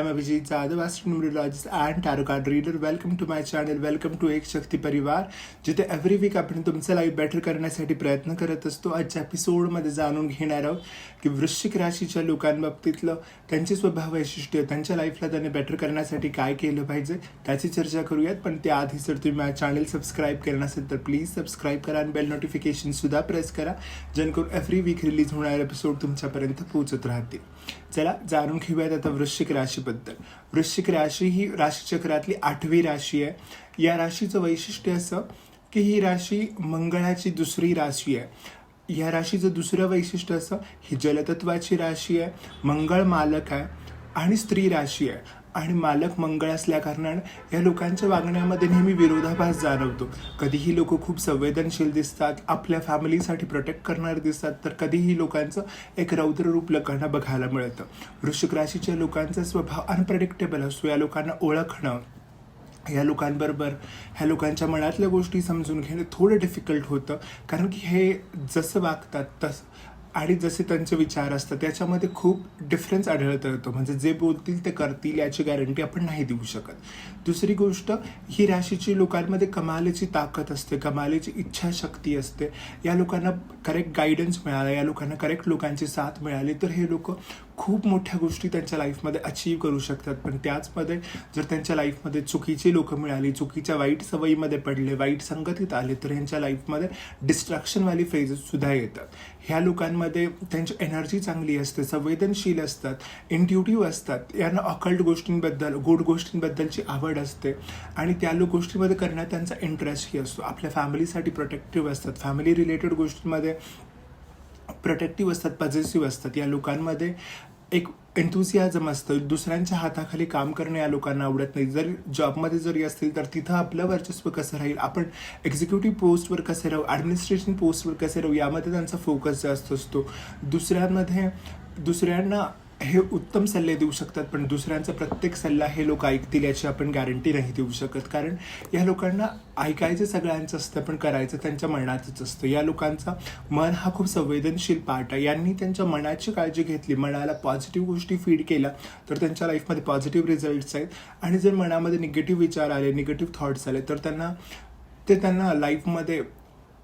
I'm Abhijit Jadhav, astronumerologist and tarot card reader. Welcome to my channel. Welcome to एक शक्ती परिवार जिथे every weak आपण तुमचं life better करण्यासाठी प्रयत्न करत असतो आजच्या एपिसोडमध्ये जाणून घेणार आहोत की वृश्चिक राशीच्या लोकांबाबतीतलं त्यांची स्वभाव वैशिष्ट्य त्यांच्या लाईफला त्यांनी बेटर करण्यासाठी काय केलं पाहिजे त्याची चर्चा करूयात पण त्याआधी जर तुम्ही माझ्या चॅनल सबस्क्राईब केलं नसेल तर प्लीज सबस्क्राईब करा आणि बेल नोटिफिकेशन सुद्धा प्रेस करा जेणेकरून एव्हरी वीक रिलीज होणारे एपिसोड तुमच्यापर्यंत पोहोचत राहतील चला जाणून घेऊयात आता वृश्चिक राशीबद्दल. वृश्चिक राशी ही राशीचक्रातली आठवी राशी आहे. या राशीचं वैशिष्ट्य असं की ही राशी मंगळाची दुसरी राशी आहे. या राशीचं दुसरं वैशिष्ट्य असं ही जलतत्वाची राशी आहे मंगळ मालक आहे आणि स्त्री राशी आहे. आणि मालक मंगळ असल्या कारणानं या लोकांच्या वागण्यामध्ये नेहमी विरोधाभास जाणवतो. कधीही लोक खूप संवेदनशील दिसतात आपल्या फॅमिलीसाठी प्रोटेक्ट करणारे दिसतात तर कधीही लोकांचं एक रौद्र रूप लोकांना बघायला मिळतं. वृश्चिक राशीच्या लोकांचा स्वभाव अनप्रेडिक्टेबल असतो. या लोकांना ओळखणं या लोकांबरोबर ह्या लोकांच्या मनातल्या गोष्टी समजून घेणं थोडं डिफिकल्ट होतं. कारण की हे जसं वागतात तसं आणि जसे त्यांचे विचार असतात त्याच्यामध्ये खूप डिफरन्स आढळत येतो म्हणजे जे बोलतील ते करतील याची गॅरंटी आपण नाही देऊ शकत. दुसरी गोष्ट ही राशीची लोकांमध्ये कमालीची ताकद असते कमालीची इच्छाशक्ती असते. या लोकांना करेक्ट गायडन्स मिळाला या लोकांना करेक्ट लोकांची साथ मिळाली तर हे लोक खूप मोठ्या गोष्टी त्यांच्या लाईफमध्ये अचीव करू शकतात. पण त्याचमध्ये जर त्यांच्या लाईफमध्ये चुकीची लोकं मिळाली चुकीच्या वाईट सवयीमध्ये पडले वाईट संगतीत आले तर ह्यांच्या लाईफमध्ये डिस्ट्रॅक्शनवाली फेजेससुद्धा येतात. ह्या लोकांमध्ये त्यांची एनर्जी चांगली असते संवेदनशील असतात इंट्युटिव्ह असतात. यांना अकल्ट गोष्टींबद्दल गुड गोष्टींबद्दलची आवड असते. आणि त्या लोक गोष्टीमध्ये करण्यात त्यांचा इंटरेस्टही असतो. आपल्या फॅमिलीसाठी प्रोटेक्टिव्ह असतात. फॅमिली रिलेटेड गोष्टींमध्ये प्रोटेक्टिव्ह असतात पॉझिटिव्ह असतात. या लोकांमध्ये एक एन्थुसियाझम असतं. दुसऱ्यांच्या हाताखाली काम करणं या लोकांना आवडत नाही. जर जॉबमध्ये जरी असतील तर तिथं आपलं वर्चस्व कसं राहील? आपण एक्झिक्युटिव्ह पोस्टवर कसे राहू? ॲडमिनिस्ट्रेशन पोस्टवर कसे राहू? यामध्ये त्यांचा फोकस जास्त असतो. दुसऱ्यांमध्ये दुसऱ्यांना हे उत्तम सल्ले देऊ शकतात पण दुसऱ्यांचा प्रत्येक सल्ला हे लोक ऐकतील याची आपण गॅरंटी नाही देऊ शकत. कारण या लोकांना ऐकायचं सगळ्यांचं असतं पण करायचं त्यांच्या मनातच असतं. या लोकांचा मन हा खूप संवेदनशील पार्ट आहे. यांनी त्यांच्या मनाची काळजी घेतली मनाला पॉझिटिव्ह गोष्टी फीड केल्या तर त्यांच्या लाईफमध्ये पॉझिटिव्ह रिझल्ट्स आहेत. आणि जर मनामध्ये निगेटिव्ह विचार आले निगेटिव्ह थॉट्स आले तर त्यांना ते त्यांना लाईफमध्ये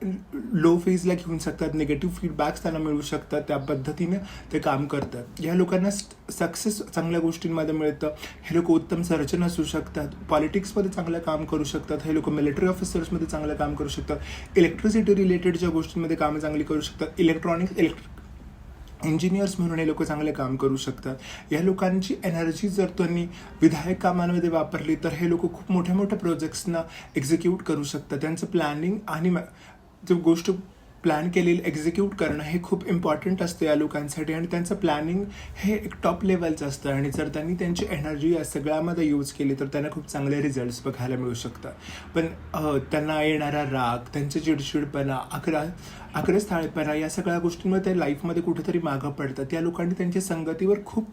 लो फेजला घेऊन शकतात निगेटिव्ह फीडबॅक्स त्यांना मिळू शकतात त्या पद्धतीने ते काम करतात. या लोकांना सक्सेस चांगल्या गोष्टींमध्ये मिळतं. हे लोक उत्तम सर्जन असू शकतात. पॉलिटिक्समध्ये चांगलं काम करू शकतात. हे लोक मिलिटरी ऑफिसर्समध्ये चांगलं काम करू शकतात. इलेक्ट्रिसिटी रिलेटेड ज्या गोष्टींमध्ये कामं चांगली करू शकतात. इलेक्ट्रॉनिक इलेक्ट्रिक इंजिनियर्स म्हणून हे लोक चांगले काम करू शकतात. या लोकांची एनर्जी जर त्यांनी विधायक कामांमध्ये वापरली तर हे लोक खूप मोठ्या मोठ्या प्रोजेक्ट्सना एक्झिक्यूट करू शकतात. त्यांचं प्लॅनिंग आणि जो गोष्ट प्लॅन केलेली एक्झिक्यूट करणं हे खूप इम्पॉर्टंट असतं या लोकांसाठी आणि त्यांचं प्लॅनिंग हे एक टॉप लेवलचं असतं. आणि जर त्यांनी त्यांची एनर्जी या सगळ्यामध्ये यूज केली तर त्यांना खूप चांगले रिझल्ट्स बघायला मिळू शकतात पण त्यांना येणारा राग त्यांचे चिडचिडपणा अकरा अग्रस्थाळीपणा या सगळ्या गोष्टींमध्ये ते लाईफमध्ये कुठेतरी मागं पडतात. त्या लोकांनी त्यांच्या संगतीवर खूप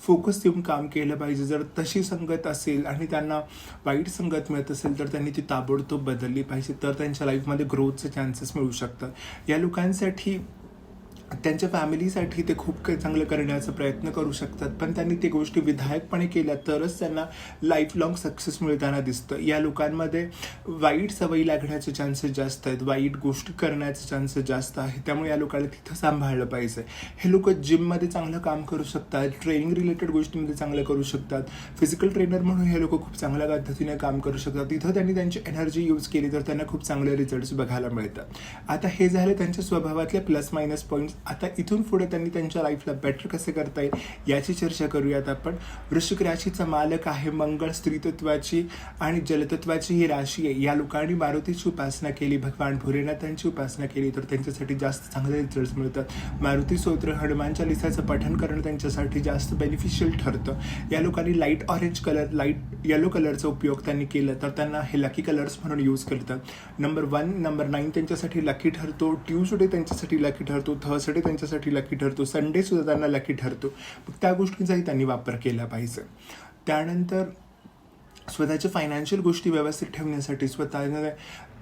फोकस देऊन काम केलं पाहिजे. जर तशी संगत असेल आणि त्यांना वाईट संगत मिळत असेल तर त्यांनी ती ताबडतोब बदलली पाहिजे. तर त्यांच्या लाईफमध्ये ग्रोथचे चान्सेस मिळू शकतात. या लोकांसाठी त्यांच्या फॅमिलीसाठी ते खूप काही चांगलं करण्याचा प्रयत्न करू शकतात. पण त्यांनी ते गोष्टी विधायकपणे केल्या तरच त्यांना लाईफ लाँग सक्सेस मिळताना दिसतं. या लोकांमध्ये वाईट सवयी लागण्याचे चान्सेस जास्त आहेत वाईट गोष्टी करण्याचे चान्सेस जास्त आहेत. त्यामुळे या लोकांना तिथं सांभाळलं पाहिजे. हे लोक जिममध्ये चांगलं काम करू शकतात ट्रेनिंग रिलेटेड गोष्टीमध्ये चांगलं करू शकतात. फिजिकल ट्रेनर म्हणून हे लोक खूप चांगल्या पद्धतीने काम करू शकतात. तिथं त्यांनी त्यांची एनर्जी यूज केली तर त्यांना खूप चांगले रिझल्ट्स बघायला मिळतात. आता हे झाले त्यांच्या स्वभावातले प्लस मायनस पॉईंट्स आता इथून पुढे त्यांनी त्यांच्या लाईफला बेटर कसे करता येईल याची चर्चा करूयात आपण. वृश्चिक राशीचा मालक आहे मंगळ स्त्रीतत्वाची आणि जलतत्वाची ही राशी आहे. या लोकांनी मारुतीची उपासना केली भगवान भोलेनाथांची उपासना केली तर त्यांच्यासाठी जास्त चांगले रिझल्ट मिळतात. मारुती स्तोत्र हनुमान चालिसाचं पठण करणं त्यांच्यासाठी जास्त बेनिफिशियल ठरतं. या लोकांनी light orange colour light yellow कलरचा उपयोग त्यांनी केला तर त्यांना हे लकी कलर्स म्हणून यूज करतात. नंबर वन नंबर नाईन त्यांच्यासाठी लकी ठरतो ट्यूजडे त्यांच्यासाठी लकी ठरतो थर्सडे त्यांच्यासाठी लकी ठरतो. संडेसुद्धा त्यांना लकी ठरतो. मग त्या गोष्टींचाही त्यांनी वापर केला पाहिजे. त्यानंतर स्वतःच्या फायनान्शियल गोष्टी व्यवस्थित ठेवण्यासाठी स्वतःने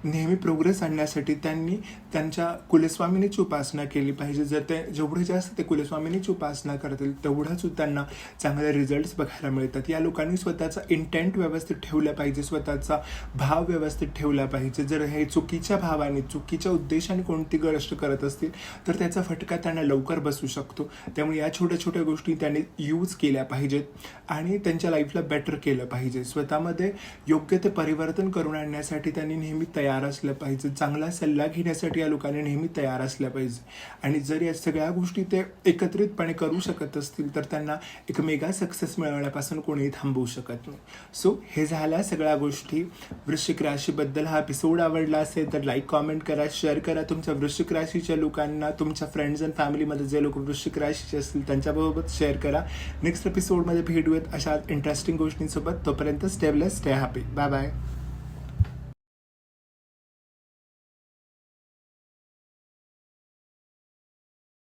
नेहमी प्रोग्रेस आणण्यासाठी त्यांनी त्यांच्या कुलस्वामिनीची उपासना केली पाहिजे. जर ते जेवढे जास्त ते कुलस्वामिनीची उपासना करतील तेवढाच त्यांना चांगले रिझल्ट्स बघायला मिळतात. या लोकांनी स्वतःचा इंटेंट व्यवस्थित ठेवला पाहिजे स्वतःचा भाव व्यवस्थित ठेवला पाहिजे. जर हे चुकीच्या भावाने चुकीच्या उद्देशाने कोणती गोष्ट करत असतील तर त्याचा फटका त्यांना लवकर बसू शकतो. त्यामुळे या छोट्या छोट्या गोष्टी त्यांनी यूज केल्या पाहिजेत आणि त्यांच्या लाईफला बेटर केलं पाहिजे. स्वतःमध्ये योग्य ते परिवर्तन करून आणण्यासाठी त्यांनी नेहमी तयार तयार असलं पाहिजे. चांगला सल्ला घेण्यासाठी या लोकांनी नेहमी तयार असल्या पाहिजे. आणि जर या सगळ्या गोष्टी ते एकत्रितपणे करू शकत असतील तर त्यांना एक मेगा सक्सेस मिळवण्यापासून कोणीही थांबवू शकत नाही. सो हे झाल्या सगळ्या गोष्टी. वृश्चिक राशीबद्दल हा एपिसोड आवडला असेल तर लाईक कॉमेंट करा शेअर करा तुमच्या वृश्चिक राशीच्या लोकांना तुमच्या फ्रेंड्स अँड फॅमिलीमध्ये जे लोक वृश्चिक राशीचे असतील त्यांच्याबरोबर शेअर करा. नेक्स्ट एपिसोडमध्ये भेटूयात अशा इंटरेस्टिंग गोष्टींसोबत. तोपर्यंत stay blessed stay happy bye bye